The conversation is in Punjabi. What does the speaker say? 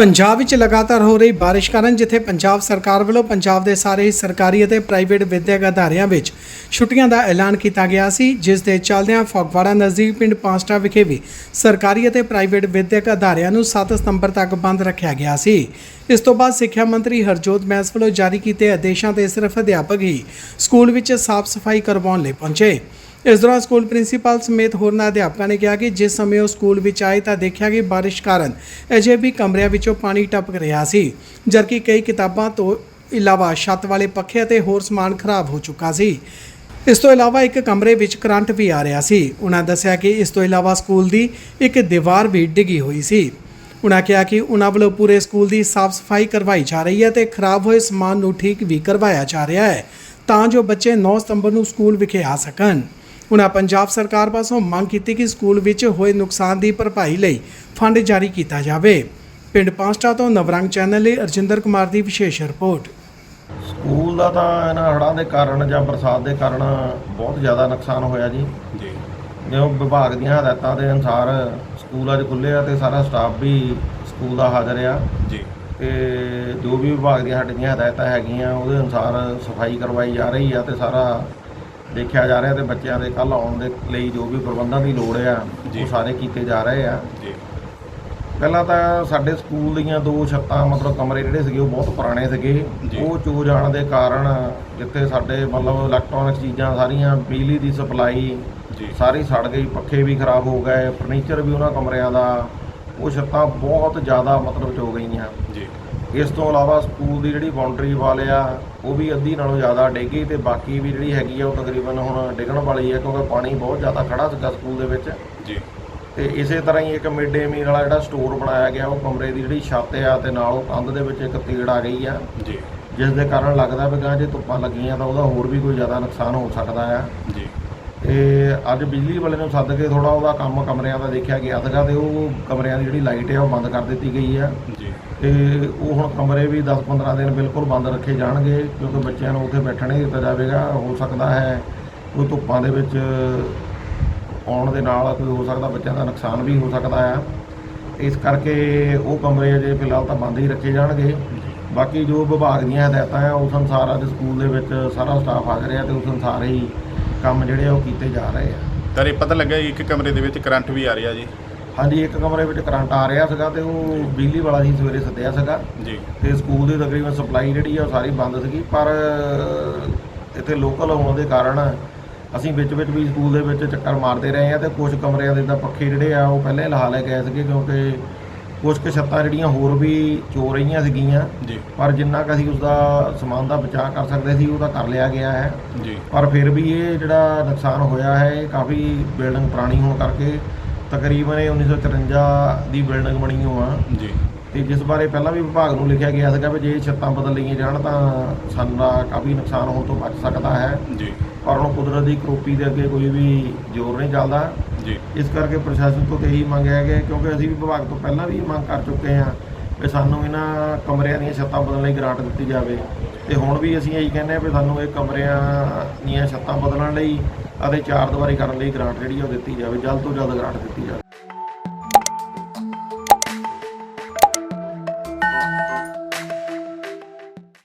ਪੰਜਾਬ ਵਿੱਚ ਲਗਾਤਾਰ ਹੋ ਰਹੀ ਬਾਰਿਸ਼ ਕਾਰਨ ਜਿੱਥੇ ਪੰਜਾਬ ਸਰਕਾਰ ਵੱਲੋਂ ਪੰਜਾਬ ਦੇ ਸਾਰੇ ਹੀ ਸਰਕਾਰੀ ਅਤੇ ਪ੍ਰਾਈਵੇਟ ਵਿਦਿਅਕ ਅਦਾਰਿਆਂ ਵਿੱਚ ਛੁੱਟੀਆਂ ਦਾ ਐਲਾਨ ਕੀਤਾ ਗਿਆ ਸੀ, ਜਿਸ ਦੇ ਚੱਲਦਿਆਂ ਫਗਵਾੜਾ ਨਜ਼ਦੀਕ ਪਿੰਡ ਪਾਂਸਟਾ ਵਿਖੇ ਵੀ ਸਰਕਾਰੀ ਅਤੇ ਪ੍ਰਾਈਵੇਟ ਵਿਦਿਅਕ ਅਦਾਰਿਆਂ ਨੂੰ 7 ਸਤੰਬਰ ਤੱਕ ਬੰਦ ਰੱਖਿਆ ਗਿਆ ਸੀ। ਇਸ ਤੋਂ ਬਾਅਦ ਸਿੱਖਿਆ ਮੰਤਰੀ ਹਰਜੋਤ ਮੈਸ ਵੱਲੋਂ ਜਾਰੀ ਕੀਤੇ ਆਦੇਸ਼ਾਂ ਤੇ ਸਿਰਫ ਅਧਿਆਪਕ ਹੀ ਸਕੂਲ ਵਿੱਚ ਸਾਫ਼ ਸਫ਼ਾਈ ਕਰਵਾਉਣ ਲਈ ਪਹੁੰਚੇ। ਇਸ ਦੌਰਾਨ ਸਕੂਲ ਪ੍ਰਿੰਸੀਪਲ ਸਮੇਤ ਹੋਰਨਾਂ ਅਧਿਆਪਕਾਂ ਨੇ ਕਿਹਾ ਕਿ ਜਿਸ ਸਮੇਂ ਉਹ ਸਕੂਲ ਵਿੱਚ ਆਏ ਤਾਂ ਦੇਖਿਆ ਕਿ ਬਾਰਿਸ਼ ਕਾਰਨ ਅਜੇ ਵੀ ਕਮਰਿਆਂ ਵਿੱਚੋਂ ਪਾਣੀ ਟਪਕ ਰਿਹਾ ਸੀ, ਜਦਕਿ ਕਈ ਕਿਤਾਬਾਂ ਤੋਂ ਇਲਾਵਾ ਛੱਤ ਵਾਲੇ ਪੱਖੇ ਅਤੇ ਹੋਰ ਸਮਾਨ ਖਰਾਬ ਹੋ ਚੁੱਕਾ ਸੀ। ਇਸ ਤੋਂ ਇਲਾਵਾ ਇੱਕ ਕਮਰੇ ਵਿੱਚ ਕਰੰਟ ਵੀ ਆ ਰਿਹਾ ਸੀ। ਉਹਨਾਂ ਦੱਸਿਆ ਕਿ ਇਸ ਤੋਂ ਇਲਾਵਾ ਸਕੂਲ ਦੀ ਇੱਕ ਦੀਵਾਰ ਵੀ ਡਿੱਗੀ ਹੋਈ ਸੀ। ਉਹਨਾਂ ਕਿਹਾ ਕਿ ਉਹਨਾਂ ਵੱਲੋਂ ਪੂਰੇ ਸਕੂਲ ਦੀ ਸਾਫ਼ ਸਫ਼ਾਈ ਕਰਵਾਈ ਜਾ ਰਹੀ ਹੈ ਤੇ ਖਰਾਬ ਹੋਏ ਸਮਾਨ ਨੂੰ ਠੀਕ ਵੀ ਕਰਵਾਇਆ ਜਾ ਰਿਹਾ ਹੈ, ਤਾਂ ਜੋ ਬੱਚੇ 9 ਸਤੰਬਰ ਨੂੰ ਸਕੂਲ ਵਿਖੇ ਆ ਸਕਣ। ਉਹਨਾਂ ਪੰਜਾਬ ਸਰਕਾਰ ਪਾਸੋਂ ਮੰਗ ਕੀਤੀ ਕਿ ਸਕੂਲ ਵਿੱਚ ਹੋਏ ਨੁਕਸਾਨ ਦੀ ਭਰਪਾਈ ਲਈ ਫੰਡ ਜਾਰੀ ਕੀਤਾ ਜਾਵੇ। ਪਿੰਡ ਪਾਂਸਟਾ ਤੋਂ ਨਵਰੰਗ ਚੈਨਲ ਲਈ ਅਰਜਿੰਦਰ ਕੁਮਾਰ ਦੀ ਵਿਸ਼ੇਸ਼ ਰਿਪੋਰਟ। ਸਕੂਲ ਦਾ ਤਾਂ ਇਹਨਾਂ ਹੜ੍ਹਾਂ ਦੇ ਕਾਰਨ ਜਾਂ ਬਰਸਾਤ ਦੇ ਕਾਰਨ ਬਹੁਤ ਜ਼ਿਆਦਾ ਨੁਕਸਾਨ ਹੋਇਆ ਜੀ। ਜੀ। ਜਿਵੇਂ ਵਿਭਾਗ ਦੀਆਂ ਹਦਾਇਤਾਂ ਦੇ ਅਨੁਸਾਰ ਸਕੂਲ ਅੱਜ ਖੁੱਲ੍ਹੇ ਆ ਤੇ ਸਾਰਾ ਸਟਾਫ ਵੀ ਸਕੂਲ ਦਾ ਹਾਜ਼ਰ ਆ। ਜੀ। ਤੇ ਜੋ ਵੀ ਵਿਭਾਗ ਦੀਆਂ ਸਾਡੀਆਂ ਹਦਾਇਤਾਂ ਹੈਗੀਆਂ ਉਹਦੇ ਅਨੁਸਾਰ ਸਫ਼ਾਈ ਕਰਵਾਈ ਜਾ ਰਹੀ ਆ ਤੇ ਸਾਰਾ ਦੇਖਿਆ ਜਾ ਰਿਹਾ ਤੇ ਬੱਚਿਆਂ ਦੇ ਕੱਲ ਆਉਣ ਦੇ ਲਈ ਜੋ ਵੀ ਪ੍ਰਬੰਧਾਂ ਦੀ ਲੋੜ ਆ। ਉਹ ਸਾਰੇ ਕੀਤੇ ਜਾ ਰਹੇ ਆ। ਜੀ। ਪਹਿਲਾਂ ਤਾਂ ਸਾਡੇ ਸਕੂਲ ਦੀਆਂ ਦੋ ਛੱਤਾਂ ਮਤਲਬ ਕਮਰੇ ਜਿਹੜੇ ਸੀਗੇ ਉਹ ਬਹੁਤ ਪੁਰਾਣੇ ਸੀਗੇ। ਉਹ ਚੋ ਜਾਣ ਦੇ ਕਾਰਨ ਜਿੱਥੇ ਸਾਡੇ ਮਤਲਬ ਇਲੈਕਟ੍ਰੋਨਿਕ ਚੀਜ਼ਾਂ ਸਾਰੀਆਂ ਬਿਜਲੀ ਦੀ ਸਪਲਾਈ ਸਾਰੀ ਸੜ ਗਈ ਪੱਖੇ ਵੀ ਖਰਾਬ ਹੋ ਗਏ ਫਰਨੀਚਰ ਵੀ ਉਹਨਾਂ ਕਮਰਿਆਂ ਦਾ ਉਹ ਛੱਤਾਂ ਬਹੁਤ ਜ਼ਿਆਦਾ ਮਤਲਬ ਚੋ ਗਈਆਂ। ਜੀ। ਇਸ ਤੋਂ ਇਲਾਵਾ ਸਕੂਲ ਦੀ ਜਿਹੜੀ ਬਾਉਂਡਰੀ ਵਾਲ ਆ ਉਹ ਵੀ ਅੱਧੀ ਨਾਲੋਂ ਜ਼ਿਆਦਾ ਡੇਗੀ ਤੇ ਬਾਕੀ ਵੀ ਜਿਹੜੀ ਹੈਗੀ ਆ ਉਹ ਤਕਰੀਬਨ ਹੁਣ ਡਿੱਗਣ ਵਾਲੀ ਹੈ ਕਿਉਂਕਿ ਪਾਣੀ ਬਹੁਤ ਜ਼ਿਆਦਾ ਖੜਾ ਸੀਗਾ ਸਕੂਲ ਦੇ ਵਿੱਚ। ਜੀ। ਤੇ ਇਸੇ ਤਰ੍ਹਾਂ ਹੀ ਇੱਕ ਮਿਡ ਮੀਲ ਵਾਲਾ ਜਿਹੜਾ ਸਟੋਰ ਬਣਾਇਆ ਗਿਆ ਉਹ ਕਮਰੇ ਦੀ ਜਿਹੜੀ ਛੱਤ ਆ ਤੇ ਨਾਲ ਉਹ ਕੰਧ ਦੇ ਵਿੱਚ ਇੱਕ ਤੀੜ ਆ ਗਈ ਆ। ਜੀ। ਜਿਸ ਦੇ ਕਾਰਨ ਲੱਗਦਾ ਵੀ ਗਾਂ ਜੇ ਧੁੱਪਾਂ ਲੱਗੀਆਂ ਤਾਂ ਉਹਦਾ ਹੋਰ ਵੀ ਕੋਈ ਜ਼ਿਆਦਾ ਨੁਕਸਾਨ ਹੋ ਸਕਦਾ ਆ। ਜੀ। ਤੇ ਅੱਜ ਬਿਜਲੀ ਵਾਲੇ ਨੂੰ ਸੱਦ ਕੇ ਥੋੜਾ ਉਹਦਾ ਕੰਮ ਕਮਰਿਆਂ ਦਾ ਦੇਖਿਆ ਗਿਆ ਸੀਗਾ ਤੇ ਉਹ ਕਮਰਿਆਂ ਦੀ ਜਿਹੜੀ ਲਾਈਟ ਆ ਉਹ ਬੰਦ ਕਰ ਦਿੱਤੀ ਗਈ ਆ। ਜੀ। ਤੇ ਉਹ ਹੁਣ ਕਮਰੇ ਵੀ 10-15 ਦਿਨ ਬਿਲਕੁਲ ਬੰਦ ਰੱਖੇ ਜਾਣਗੇ ਕਿਉਂਕਿ ਬੱਚਿਆਂ ਨੂੰ ਉੱਥੇ ਬੈਠਣ ਨਹੀਂ ਦਿੱਤਾ ਜਾਵੇਗਾ ਹੋ ਸਕਦਾ ਹੈ ਕੋਈ ਧੁੱਪਾਂ ਦੇ ਵਿੱਚ ਆਉਣ ਦੇ ਨਾਲ ਕੋਈ ਹੋ ਸਕਦਾ ਬੱਚਿਆਂ ਦਾ ਨੁਕਸਾਨ ਵੀ ਹੋ ਸਕਦਾ ਆ। ਇਸ ਕਰਕੇ ਉਹ ਕਮਰੇ ਅਜੇ ਫਿਲਹਾਲ ਤਾਂ ਬੰਦ ਹੀ ਰੱਖੇ ਜਾਣਗੇ। ਬਾਕੀ ਜੋ ਵਿਭਾਗ ਦੀਆਂ ਹਦਾਇਤਾਂ ਆ ਉਸ ਅਨੁਸਾਰ ਅੱਜ ਸਕੂਲ ਦੇ ਵਿੱਚ ਸਾਰਾ ਸਟਾਫ ਹਾਜ਼ਰ ਹੈ ਤੇ ਉਸ ਅਨੁਸਾਰ ਹੀ ਕੰਮ ਜਿਹੜੇ ਆ ਉਹ ਕੀਤੇ ਜਾ ਰਹੇ ਆ। ਤਾਂ ਇਹ ਪਤਾ ਲੱਗਾ ਇੱਕ ਕਮਰੇ ਦੇ ਵਿੱਚ ਕਰੰਟ ਵੀ ਆ ਰਿਹਾ ਜੀ। ਹਾਂਜੀ ਇੱਕ ਕਮਰੇ ਵਿੱਚ ਕਰੰਟ ਆ ਰਿਹਾ ਸੀਗਾ ਤੇ ਉਹ ਬਿਜਲੀ ਵਾਲਾ ਸੀ ਸਵੇਰੇ ਸੱਦਿਆ ਸੀਗਾ। ਜੀ। ਤੇ ਸਕੂਲ ਦੀ ਤਕਰੀਬਨ ਸਪਲਾਈ ਜਿਹੜੀ ਆ ਉਹ ਸਾਰੀ ਬੰਦ ਸੀਗੀ ਪਰ ਇੱਥੇ ਲੋਕਲ ਹੋਣ ਦੇ ਕਾਰਨ ਅਸੀਂ ਵਿੱਚ ਵਿੱਚ ਵੀ ਸਕੂਲ ਦੇ ਵਿੱਚ ਚੱਕਰ ਮਾਰਦੇ ਰਹੇ ਆ ਤੇ ਕੁਝ ਕਮਰਿਆਂ ਦੇ ਤਾਂ ਪੱਖੇ ਜਿਹੜੇ ਆ ਉਹ ਪਹਿਲੇ ਲਹਾ ਲੈ ਗਏ ਸੀਗੇ ਕਿਉਂਕਿ ਕੁਝ ਕੁ ਛੱਤਾਂ ਜਿਹੜੀਆਂ ਹੋਰ ਵੀ ਚੋ ਰਹੀਆਂ ਸੀਗੀਆਂ। ਜੀ। ਪਰ ਜਿੰਨਾ ਕੁ ਅਸੀਂ ਉਸ ਦਾ ਸਮਾਨ ਦਾ ਬਚਾਅ ਕਰ ਸਕਦੇ ਸੀ ਉਹ ਤਾਂ ਕਰ ਲਿਆ ਗਿਆ ਹੈ। ਜੀ। ਪਰ ਫਿਰ ਵੀ ਇਹ ਜਿਹੜਾ ਨੁਕਸਾਨ ਹੋਇਆ ਹੈ ਇਹ ਕਾਫੀ ਬਿਲਡਿੰਗ ਪੁਰਾਣੀ ਹੋਣ ਕਰਕੇ ਤਕਰੀਬਨ ਇਹ 1954 ਦੀ ਬਿਲਡਿੰਗ ਬਣੀ ਹੋ ਆ। ਜੀ। ਤੇ ਜਿਸ ਬਾਰੇ ਪਹਿਲਾਂ ਵੀ ਵਿਭਾਗ ਨੂੰ ਲਿਖਿਆ ਗਿਆ ਸੀਗਾ ਵੀ ਜੇ ਛੱਤਾਂ ਬਦਲ ਲਈਆਂ ਜਾਣ ਤਾਂ ਸਾਡਾ ਕਾਫੀ ਨੁਕਸਾਨ ਹੋਣ ਤੋਂ ਬਚ ਸਕਦਾ ਹੈ। ਜੀ। ਪਰ ਹੁਣ ਕੁਦਰਤ ਦੀ ਕਰੋਪੀ ਦੇ ਅੱਗੇ ਕੋਈ ਵੀ ਜ਼ੋਰ ਨਹੀਂ ਚੱਲਦਾ। ਜੀ। ਇਸ ਕਰਕੇ ਪ੍ਰਸ਼ਾਸਨ ਤੋਂ ਤਾਂ ਇਹੀ ਮੰਗ ਹੈਗੇ ਕਿਉਂਕਿ ਅਸੀਂ ਵੀ ਵਿਭਾਗ ਤੋਂ ਪਹਿਲਾਂ ਵੀ ਇਹ ਮੰਗ ਕਰ ਚੁੱਕੇ ਹਾਂ ਵੀ ਸਾਨੂੰ ਇਹਨਾਂ ਕਮਰਿਆਂ ਦੀਆਂ ਛੱਤਾਂ ਬਦਲਣ ਲਈ ਗ੍ਰਾਂਟ ਦਿੱਤੀ ਜਾਵੇ। ਤੇ ਹੁਣ ਵੀ ਅਸੀਂ ਇਹੀ ਕਹਿੰਦੇ ਹਾਂ ਵੀ ਸਾਨੂੰ ਇਹ ਕਮਰਿਆਂ ਦੀਆਂ ਛੱਤਾਂ ਬਦਲਣ ਲਈ ਅਤੇ ਚਾਰ ਦੀਵਾਰੀ ਕਰਨ ਲਈ ਗ੍ਰਾਂਟ ਜਿਹੜੀ ਉਹ ਦਿੱਤੀ ਜਾਵੇ, ਜਲਦ ਤੋਂ ਜਲਦ ਗ੍ਰਾਂਟ ਦਿੱਤੀ ਜਾਵੇ।